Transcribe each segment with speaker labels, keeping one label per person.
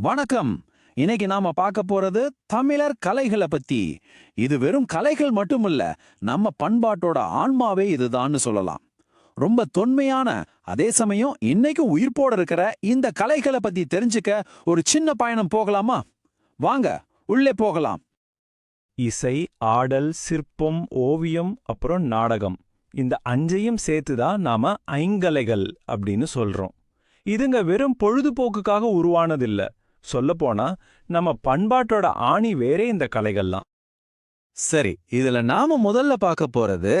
Speaker 1: வணக்கம். இன்னைக்கு நாம பார்க்க போறது தமிழர் கலைகளை பத்தி. இது வெறும் கலைகள் மட்டுமில்ல நம்ம பண்பாட்டோட ஆன்மாவே இதுதான்னு சொல்லலாம். ரொம்ப தொன்மையான அதே சமயம் இன்னைக்கும் உயிர்ப்போட இருக்கிற இந்த கலைகளை பத்தி தெரிஞ்சுக்க ஒரு சின்ன பயணம் போகலாமா? வாங்க உள்ளே போகலாம்.
Speaker 2: இசை ஆடல் சிற்பம் ஓவியம் அப்புறம் நாடகம். இந்த அஞ்சையும் சேர்த்து தான் நாம ஐங்கலைகள் அப்படின்னு சொல்றோம். இதுங்க வெறும் பொழுதுபோக்குக்காக உருவானதில்லை. சொல்லப்போனா நம்ம பண்பாட்டோட ஆணி வேறே இந்த கலைகள்லாம்.
Speaker 1: சரி இதுல நாம முதல்ல பார்க்க போறது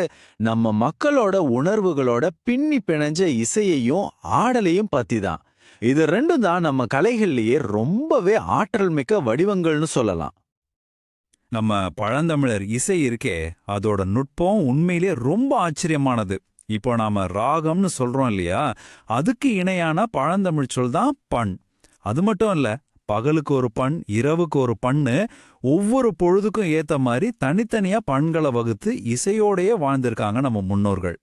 Speaker 1: நம்ம மக்களோட உணர்வுகளோட பின்னி பிணைஞ்ச இசையையும் ஆடலையும் பத்தி தான். இது ரெண்டும் தான் நம்ம கலைகள்லயே ரொம்பவே ஆற்றல் மிக்க வடிவங்கள்னு சொல்லலாம்.
Speaker 3: நம்ம பழந்தமிழர் இசை இருக்கே அதோட நுட்பம் உண்மையிலே ரொம்ப ஆச்சரியமானது. இப்போ நாம ராகம்னு சொல்றோம் இல்லையா அதுக்கு இணையான பழந்தமிழ் சொல் தான் பண். அது மட்டும் இல்ல பகலுக்கு ஒரு பண் இரவுக்கு ஒரு பண்ணு ஒவ்வொரு பொழுதுக்கும் ஏத்த மாதிரி தனித்தனியா பண்களை வகுத்து இசையோடயே வாழ்ந்திருக்காங்க நம்ம முன்னோர்கள்.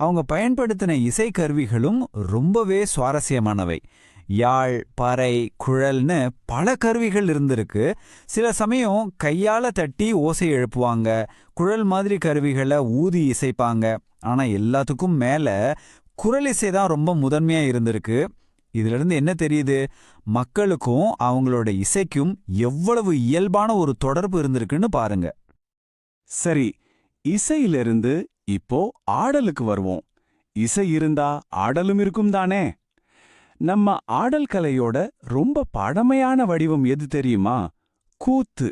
Speaker 4: அவங்க பயன்படுத்தின இசைக்கருவிகளும் ரொம்பவே சுவாரஸ்யமானவை. யாழ் பறை குழல்னு பல கருவிகள் இருந்திருக்கு. சில சமயம் கையால தட்டி ஓசை எழுப்புவாங்க. குழல் மாதிரி கருவிகளை ஊதி இசைப்பாங்க. ஆனா எல்லாத்துக்கும் மேல குரல் இசை தான் ரொம்ப முதன்மையா இருந்திருக்கு. இதுல இருந்து என்ன தெரியுது? மக்களுக்கும் அவங்களோட இசைக்கும் எவ்வளவு இயல்பான ஒரு தொடர்பு இருந்திருக்குன்னு பாருங்க.
Speaker 5: சரி இசையிலிருந்து இப்போ ஆடலுக்கு வருவோம். இசை இருந்தா ஆடலும் இருக்கும் தானே? நம்ம ஆடல் கலையோட ரொம்ப பழமையான வடிவம் எது தெரியுமா? கூத்து.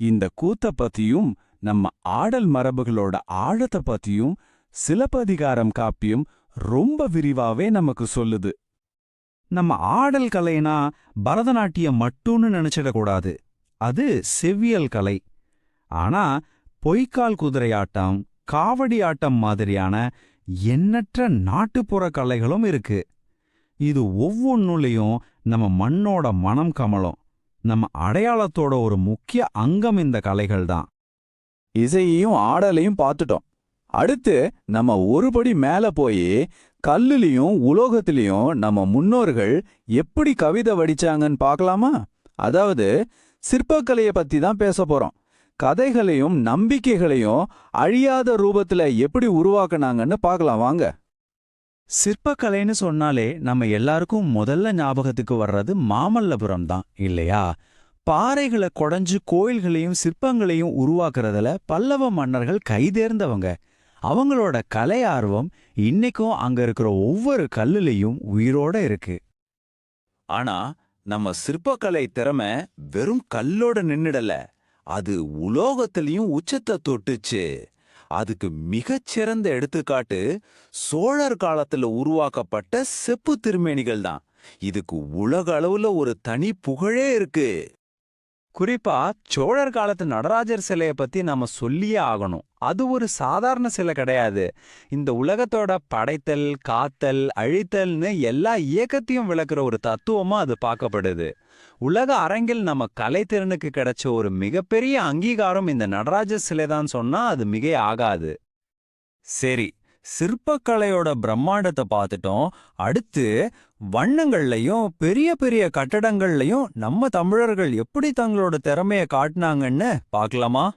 Speaker 5: இந்த கூத்த பத்தியும் நம்ம ஆடல் மரபுகளோட ஆழத்தை பத்தியும் சிலப்பதிகாரம் காப்பியம் ரொம்ப விரிவாவே நமக்கு சொல்லுது.
Speaker 3: நம்ம ஆடல் கலைனா பரதநாட்டியம் மட்டும்னு நினைச்சிடக்கூடாது. அது செவ்வியல் கலை. ஆனா பொய்க்கால் குதிரையாட்டம் காவடி ஆட்டம் மாதிரியான எண்ணற்ற நாட்டுப்புற கலைகளும் இருக்கு. இது ஒவ்வொன்னுலையும் நம்ம மண்ணோட மனம் கமலும் நம்ம அடையாளத்தோட ஒரு முக்கிய அங்கம் இந்த கலைகள் தான்.
Speaker 1: இசையையும் ஆடலையும் பார்த்துட்டோம். அடுத்து நம்ம ஒருபடி மேல போய் கல்லுலயும் உலோகத்திலையும் நம்ம முன்னோர்கள் எப்படி கவிதை வடிச்சாங்கன்னு பார்க்கலாமா? அதாவது சிற்பக்கலைய பத்தி தான் பேச போறோம். கதைகளையும் நம்பிக்கைகளையும் அழியாத ரூபத்துல எப்படி உருவாக்குனாங்கன்னு பார்க்கலாம். வாங்க.
Speaker 3: சிற்பக்கலைன்னு சொன்னாலே நம்ம எல்லாருக்கும் முதல்ல ஞாபகத்துக்கு வர்றது மாமல்லபுரம் தான் இல்லையா? பாறைகளை கொடைஞ்சு கோயில்களையும் சிற்பங்களையும் உருவாக்குறதுல பல்லவ மன்னர்கள் கைதேர்ந்தவங்க. அவங்களோட கலை ஆர்வம் இன்னைக்கும் அங்க இருக்கிற ஒவ்வொரு கல்லுலயும் உயிரோட இருக்கு.
Speaker 1: ஆனா நம்ம சிற்பக்கலை திறமை வெறும் கல்லோட நின்னுடல. அது உலோகத்திலையும் உச்சத்தை தொட்டுச்சு. அதுக்கு மிகச்சிறந்த எடுத்துக்காட்டு சோழர் காலத்துல உருவாக்கப்பட்ட செப்பு திருமேனிகள் தான் இதுக்கு உலக அளவுல ஒரு தனி புகழே இருக்கு.
Speaker 2: குறிப்பா சோழர் காலத்து நடராஜர் சிலைய பத்தி நாம சொல்லியே ஆகணும். அது ஒரு சாதாரண சிலை கிடையாது. இந்த உலகத்தோட படைத்தல் காத்தல் அழித்தல்னு எல்லா இயக்கத்தையும் விளக்குற ஒரு தத்துவமா அது பார்க்கப்படுது. உலக அரங்கில் நம்ம கலைத்திறனுக்கு கிடைச்ச ஒரு மிகப்பெரிய அங்கீகாரம் இந்த நடராஜர் சிலை தான் சொன்னா அது மிக ஆகாது.
Speaker 3: சரி சிற்பக்கலையோட பிரம்மாண்டத்தை பார்த்துட்டோம். அடுத்து வண்ணங்கள்லையும் பெரிய பெரிய கட்டடங்கள்லையும் நம்ம தமிழர்கள் எப்படி தங்களோட திறமைய காட்டினாங்கன்னு பார்க்கலாமா?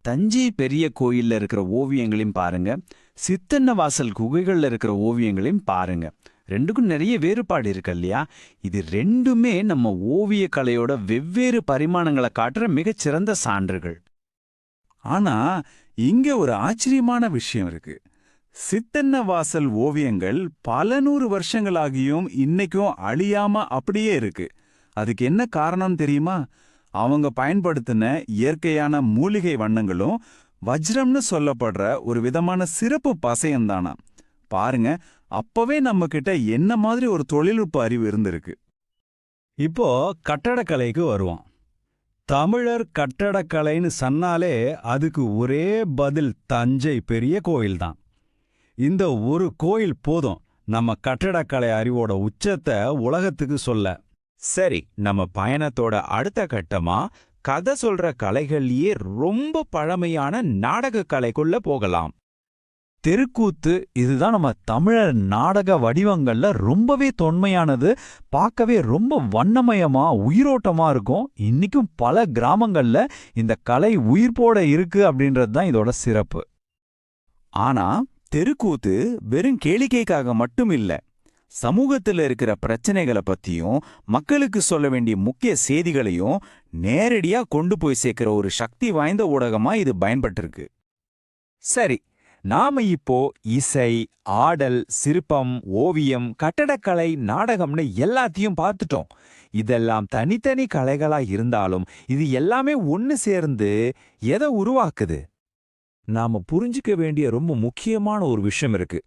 Speaker 5: தஞ்சை பெரிய கோயில்ல இருக்கிற ஓவியங்களையும் பாருங்க. சித்தன்ன வாசல் குகைகள்ல இருக்கிற ஓவியங்களையும் பாருங்க. ரெண்டுக்கும் நிறைய வேறுபாடு இருக்கு இல்லையா? இது ரெண்டுமே நம்ம ஓவிய கலையோட வெவ்வேறு பரிமாணங்களை காட்டுற மிகச்சிறந்த சான்றுகள். ஆனா இங்க ஒரு ஆச்சரியமான விஷயம் இருக்கு. சித்தன்ன வாசல் ஓவியங்கள் பல நூறு வருஷங்களாகியும் இன்னைக்கும் அழியாம அப்படியே இருக்கு. அதுக்கு என்ன காரணம் தெரியுமா? அவங்க பயன்படுத்தின இயற்கையான மூலிகை வண்ணங்களும் வஜ்ரம்னு சொல்லப்படுற ஒரு விதமான சிறப்பு பசையம்தானா? பாருங்க அப்பவே நம்ம கிட்ட என்ன மாதிரி ஒரு தொழில்நுட்ப அறிவு இருந்திருக்கு.
Speaker 3: இப்போ கட்டடக்கலைக்கு வருவோம். தமிழர் கட்டடக்கலைன்னு சொன்னாலே அதுக்கு ஒரே பதில் தஞ்சை பெரிய கோயில்தான். இந்த ஒரு கோயில் போதும். நம்ம கட்டடக்கலை அறிவோட உச்சத்தை உலகத்துக்கு சொல்ல.
Speaker 4: சரி நம்ம பயணத்தோட அடுத்த கட்டமா கதை சொல்ற கலைகள்லயே ரொம்ப பழமையான நாடக கலைக்குள்ள போகலாம்.
Speaker 3: தெருக்கூத்து இதுதான் நம்ம தமிழர் நாடக வடிவங்கள்ல ரொம்பவே தொன்மையானது பார்க்கவே ரொம்ப வண்ணமயமா உயிரோட்டமா இருக்கும். இன்னைக்கும் பல கிராமங்கள்ல இந்த கலை உயிர்ப்போட இருக்கு அப்படின்றது தான் இதோட சிறப்பு.
Speaker 1: ஆனா தெருக்கூத்து வெறும் கேளிக்கைக்காக மட்டும் இல்ல சமூகத்துல இருக்கிற பிரச்சனைகளை பத்தியும் மக்களுக்கு சொல்ல வேண்டிய முக்கிய செய்திகளையும் நேரடியா கொண்டு போய் சேர்க்கிற ஒரு சக்தி வாய்ந்த ஊடகமா இது பயன்பட்டிருக்கு.
Speaker 2: சரி நாம இப்போ இசை ஆடல் சிற்பம் ஓவியம் கட்டடக்கலை நாடகம்னு எல்லாத்தையும் பார்த்துட்டோம். இதெல்லாம் தனித்தனி கலைகளா இருந்தாலும் இது எல்லாமே ஒன்னு சேர்ந்து எதை உருவாக்குது? நாம புரிஞ்சுக்க வேண்டிய ரொம்ப முக்கியமான ஒரு விஷயம் இருக்கு.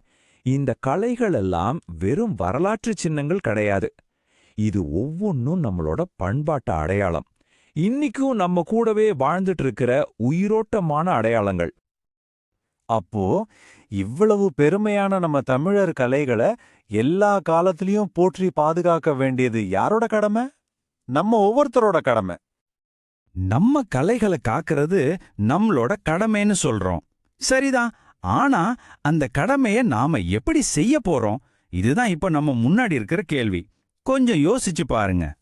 Speaker 2: இந்த கலைகள் எல்லாம் வெறும் வரலாற்று சின்னங்கள் கிடையாது. இது ஒவ்வொன்றும் நம்மளோட பண்பாட்டு அடையாளம். இன்னிக்கும் நம்ம கூடவே வாழ்ந்துட்டு இருக்கிற உயிரோட்டமான அடையாளங்கள்.
Speaker 3: அப்போ இவ்வளவு பெருமையான நம்ம தமிழர் கலைகளை எல்லா காலத்திலையும் போற்றி பாதுகாக்க வேண்டியது யாரோட கடமை? நம்ம ஒவ்வொருத்தரோட கடமை.
Speaker 4: நம்ம கலைகளை காக்கிறது நம்மளோட கடமைன்னு சொல்றோம். சரிதான். ஆனா அந்த கடமையை நாம எப்படி செய்ய போறோம்? இதுதான் இப்ப நம்ம முன்னாடி இருக்கிற கேள்வி. கொஞ்சம் யோசிச்சு பாருங்க.